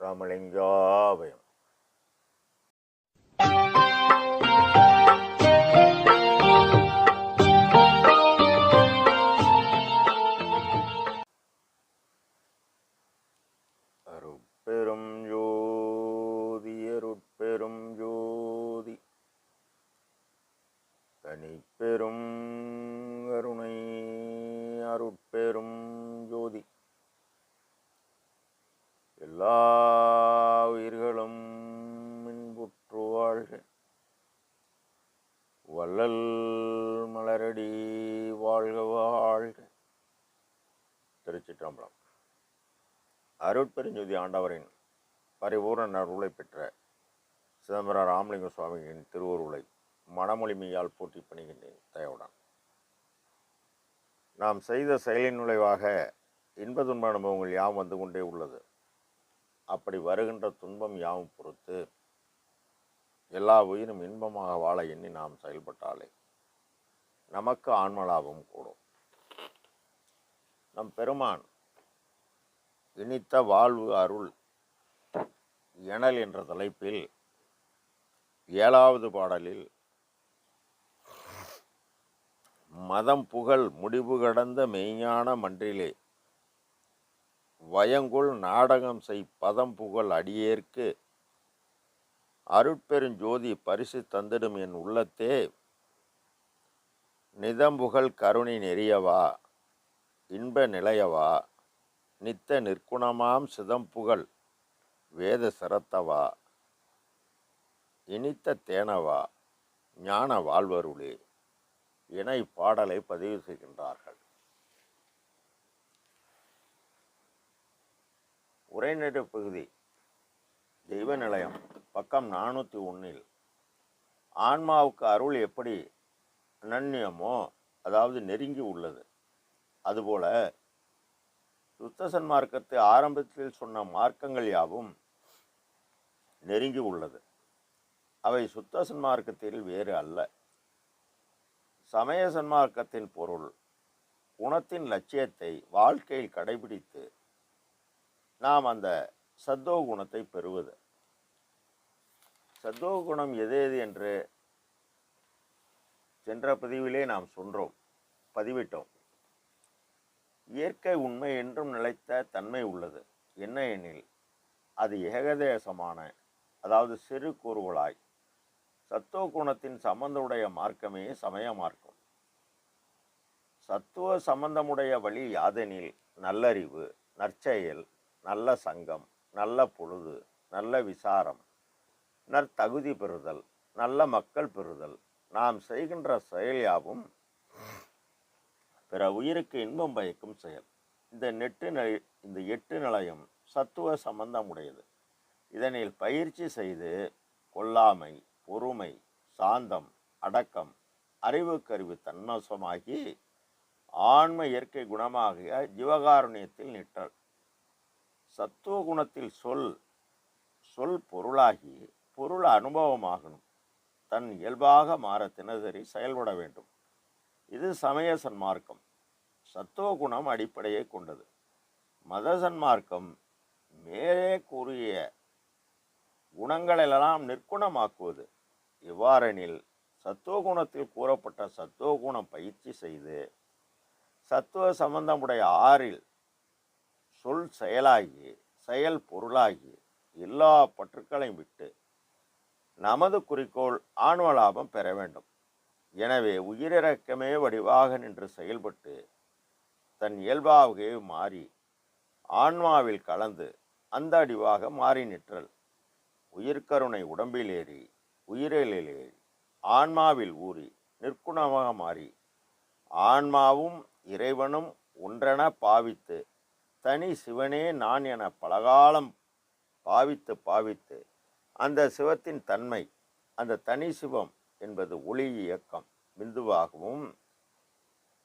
ராமலிங்காபயம். அருப்பெரும் யோ திருச்சிற்றம்பலம் அருட்பெருஞ்சோதி ஆண்டவரின் பரிபூர்ண அருளை பெற்ற சிதம்பர ராமலிங்க சுவாமியின் திருவுருளை மனமொழிமையால் போட்டி பணிகின்றேன் தயவுடன். நாம் செய்த செயலின் நுழைவாக இன்ப துன்ப அனுபவங்கள் யாவும் வந்து கொண்டே உள்ளது. அப்படி வருகின்ற துன்பம் யாவும் பொறுத்து எல்லா உயிரும் இன்பமாக வாழ எண்ணி நாம் செயல்பட்டாலே நமக்கு ஆன்மலாபம் கூடும். நம் பெருமான் இனித்த வாழ்வு அருள் எனல் என்ற தலைப்பில் ஏழாவது பாடலில் மதம் புகழ் முடிவு கடந்த மெய்ஞான மன்றிலே வயங்குள் நாடகம் செய் பதம் புகழ் அடியேற்கு அருட்பெருஞ்சோதி பரிசு தந்திடும் என் உள்ளத்தே நிதம்புகழ் கருணை நெறியவா இன்ப நிலையவா நித்த நிற்குணமாம் சிதம்புகழ் வேத சரத்தவா. இனித்த தேனவா. ஞான வாழ்வருளே. என இப்பாடலை பதிவு செய்கின்றார்கள். உரைநடை பகுதி. தெய்வ நிலையம். பக்கம் நானூற்றி ஒன்றில் ஆன்மாவுக்கு அருள் எப்படி அனன்யமோ அதாவது நெருங்கி உள்ளது. அதுபோல சுத்த சன்மார்க்கத்தை ஆரம்பத்தில் சொன்ன மார்க்கங்கள் யாவும் நெருங்கி உள்ளது அவை சுத்த சன்மார்க்கத்தில் வேறு அல்ல. சமய சன்மார்க்கத்தின் பொருள் குணத்தின் லட்சியத்தை வாழ்க்கையில் கடைபிடித்து நாம் அந்த சத்தோ குணத்தை பெறுவது. சத்தோ குணம் எது எது என்று சென்ற பதிவிலே நாம் சொன்றோம் பதிவிட்டோம். இயற்கை உண்மை என்றும் நிலைத்த தன்மை உள்ளது. என்ன எனில் அது ஏகதேசமான அதாவது சிறு கூறுகளாய் சத்துவ குணத்தின் சம்பந்தமுடைய மார்க்கமே சமய மார்க்கம். சத்துவ சம்பந்தமுடைய வழி யாதெனில் நல்லறிவு நற்செயல் நல்ல சங்கம் நல்ல பொழுது நல்ல விசாரம் நற்தகுதி பெறுதல் நல்ல மக்கள் பெறுதல் நாம் செய்கின்ற செயல் யாவும் பிற உயிருக்கு இன்பம் பயக்கும் செயல். இந்த நெட்டு இந்த எட்டு நிலையம் சத்துவ சம்பந்தமுடையது இதனில் பயிற்சி செய்து கொல்லாமை பொறுமை சாந்தம் அடக்கம் அறிவுக் கருவி தன்னோசமாகி ஆன்ம இயற்கை குணமாகிய ஜீவகாருண்யத்தில் நிற்றல். சத்துவ குணத்தில் சொல் சொல் பொருளாகி பொருள் அனுபவமாகணும். தன் இயல்பாக மாற தினசரி செயல்பட வேண்டும். இது சமய சன்மார்க்கம் சத்துவ குணம் அடிப்படையை கொண்டது. மத சன்மார்க்கம் மேலே கூறிய குணங்களெல்லாம் நிற்குணமாக்குவது. எவ்வாறெனில் சத்துவ குணத்தில் கூறப்பட்ட சத்துவ குணம் பயிற்சி செய்து சத்துவ சம்பந்தமுடைய ஆறில் சொல் செயலாகி செயல் பொருளாகி எல்லா பற்றுக்களையும் விட்டு நமது குறிக்கோள் ஆன்ம லாபம் பெற வேண்டும். எனவே உயிரிறக்கமே வடிவாக நின்று செயல்பட்டு தன் இயல்பாகவே மாறி ஆன்மாவில் கலந்து அந்த அடிவாக மாறி நிற்றல். உயிர்கருணை உடம்பில் ஏறி உயிரில் ஏறி ஆன்மாவில் ஊறி நிற்குணமாக மாறி ஆன்மாவும் இறைவனும் ஒன்றென பாவித்து தனி சிவனே நான் என பலகாலம் பாவித்து பாவித்து அந்த சிவத்தின் தன்மை அந்த தனி சிவம் என்பது ஒளி இயக்கம் பிந்துவாகவும்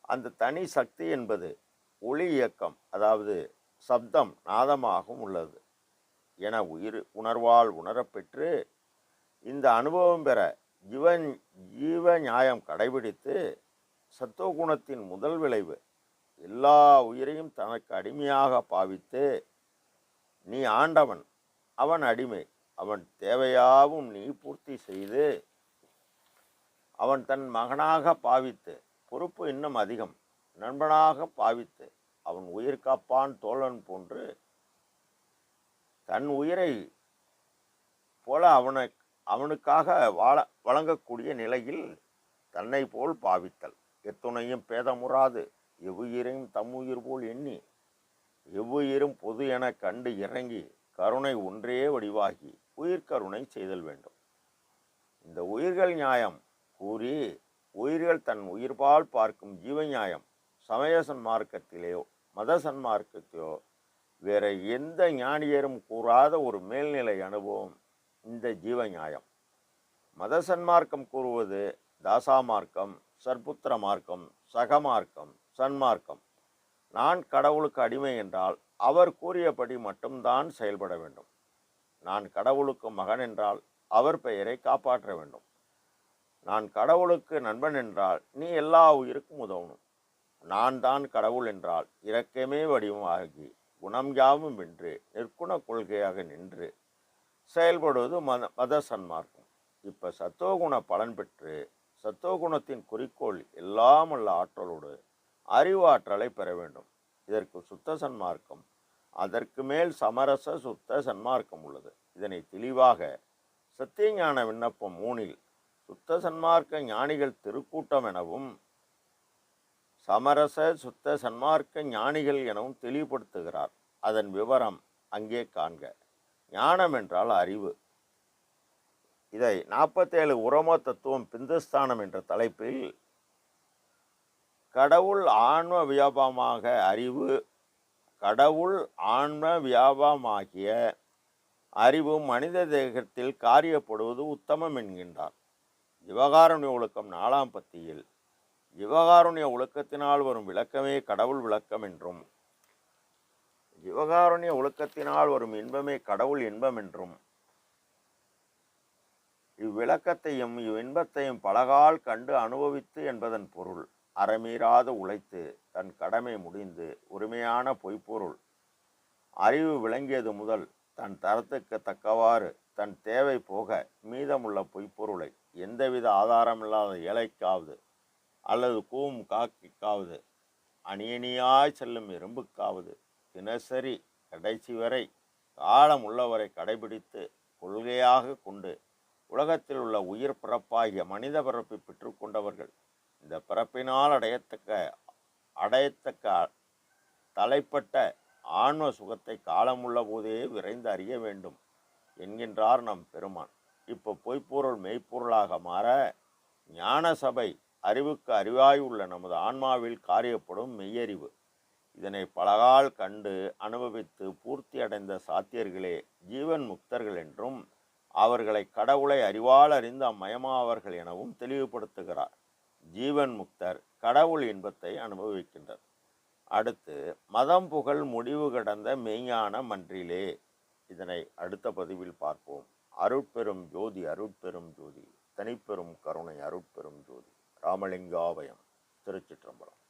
அந்த தனி சக்தி என்பது ஒளி இயக்கம் அதாவது சப்தம் நாதமாகவும் உள்ளது. என உயிர் உணர்வால் உணரப்பெற்று இந்த அனுபவம் பெற ஜீவன் ஜீவ நியாயம் கடைபிடித்து சத்துவகுணத்தின் முதல் விளைவு எல்லா உயிரையும் தனக்கு அடிமையாக பாவித்து நீ ஆண்டவன் அவன் அடிமை அவன் தேவையாவும் நீ பூர்த்தி செய்து அவன் தன் மகனாக பாவித்து பொறுப்பு இன்னும் அதிகம். நண்பனாக பாவித்து அவன் உயிர் காப்பான் தோழன் போன்று தன் உயிரை போல அவனை அவனுக்காக வாழ வழங்கக்கூடிய நிலையில் தன்னை போல் பாவித்தல். எத்துணையும் பேதமுறாது எவ்வுயிரையும் தம்முயிர் போல் எண்ணி எவ்வுயிரும் பொது என கண்டு இறங்கி கருணை ஒன்றே வடிவாகி உயிர்கருணை செய்தல் வேண்டும். இந்த உயிர்கள் நியாயம். கூறி உயிர்கள் தன் உயிர்பால் பார்க்கும் ஜீவ நியாயம் சமய சன்மார்க்கத்திலேயோ மத சன்மார்க்கத்திலோ வேற எந்த ஞானியரும் கூறாத ஒரு மேல்நிலை அனுபவம் இந்த ஜீவ நியாயம் மத சன்மார்க்கம் கூறுவது தாசா மார்க்கம் சர்புத்திர மார்க்கம் சகமார்க்கம் சன்மார்க்கம். நான் கடவுளுக்கு அடிமை என்றால் அவர் கூறியபடி மட்டும்தான் செயல்பட வேண்டும். நான் கடவுளுக்கு மகன் என்றால் அவர் பெயரை காப்பாற்ற வேண்டும். நான் கடவுளுக்கு நண்பன் என்றால் நீ எல்லா உயிருக்கும் உதவணும். நான் தான் கடவுள் என்றால் இரக்கமே வடிவமாகி குணம் யாவும் என்று நிற்குண கொள்கையாக நின்று செயல்படுவது மத மத சன்மார்க்கம். இப்போ சத்தோகுண பலன் பெற்று சத்தோகுணத்தின் குறிக்கோள் எல்லாம் உள்ள ஆற்றலோடு அறிவாற்றலை பெற வேண்டும். இதற்கு சுத்த சன்மார்க்கம் அதற்கு மேல் சமரச சுத்த சன்மார்க்கம் உள்ளது. இதனை தெளிவாக சத்தியஞான விண்ணப்பம் மூணில் சுத்த சன்மார்க்க ஞானிகள் திருக்கூட்டம் எனவும் சமரச சுத்த சன்மார்க்க ஞானிகள் எனவும் தெளிவுபடுத்துகிறார். அதன் விவரம் அங்கே காண்க. ஞானம் என்றால் அறிவு. இதை நாற்பத்தேழு உரம தத்துவம் பிந்துஸ்தானம் என்ற தலைப்பில் கடவுள் ஆன்ம வியாபமாக அறிவு கடவுள் ஆன்ம வியாபமாகிய அறிவு மனித தேகத்தில் காரியப்படுவது உத்தமம் என்கின்றார். ஜிவகாருண்ய ஒழுக்கம் நாலாம் பத்தியில். ஜிவகாருண்ய ஒழுக்கத்தினால் வரும் விளக்கமே கடவுள் விளக்கம் என்றும். ஜிவகாருண்ய ஒழுக்கத்தினால் வரும் இன்பமே கடவுள் இன்பம் என்றும். இவ்விளக்கத்தையும் இவ்வின்பத்தையும் பலகால் கண்டு அனுபவித்து என்பதன் பொருள் அறமீறாது உழைத்து தன் கடமை முடிந்து உரிமையான பொய்ப்பொருள். அறிவு விளங்கியது முதல் தன் தரத்துக்கு தக்கவாறு தன் தேவை போக மீதமுள்ள பொய்ப்பொருளை எந்தவித ஆதாரமில்லாத ஏழைக்காவது அல்லது கூம் காக்கிக்காவது அணியணியாய் செல்லும் எறும்புக்காவது தினசரி கடைசி வரை காலம் உள்ளவரை கடைபிடித்து கொள்கையாக கொண்டு உலகத்தில் உள்ள உயிர் பிறப்பாகிய மனித பிறப்பை பெற்றுக்கொண்டவர்கள் இந்த பிறப்பினால் அடையத்தக்க அடையத்தக்க தலைப்பட்ட ஆன்ம சுகத்தை காலமுள்ள போதே விரைந்து அறிய வேண்டும் என்கின்றார் நம் பெருமான். இப்போ பொய்ப்பொருள் மெய்ப்பொருளாக மாற ஞான சபை அறிவுக்கு அறிவாய் உள்ள நமது ஆன்மாவில் காரியப்படும் மெய்யறிவு. இதனை பலகால் கண்டு அனுபவித்து பூர்த்தி அடைந்த சாத்தியர்களே ஜீவன் முக்தர்கள் என்றும் அவர்களை கடவுளை அறிவால் அறிந்த அம்மயமாவர்கள் எனவும் தெளிவுபடுத்துகிறார். ஜீவன் முக்தர் கடவுள் இன்பத்தை அனுபவிக்கின்றனர் அடுத்து மதம் புகழ் முடிவு கடந்த மெய்ஞான மன்றிலே. இதனை அடுத்த பதிவில் பார்ப்போம். அருட்பெரும் ஜோதி அருட்பெரும் ஜோதி. தனிப்பெரும் கருணை அருட்பெரும் ஜோதி. ராமலிங்காவயம் திருச்சிற்றம்பலம்.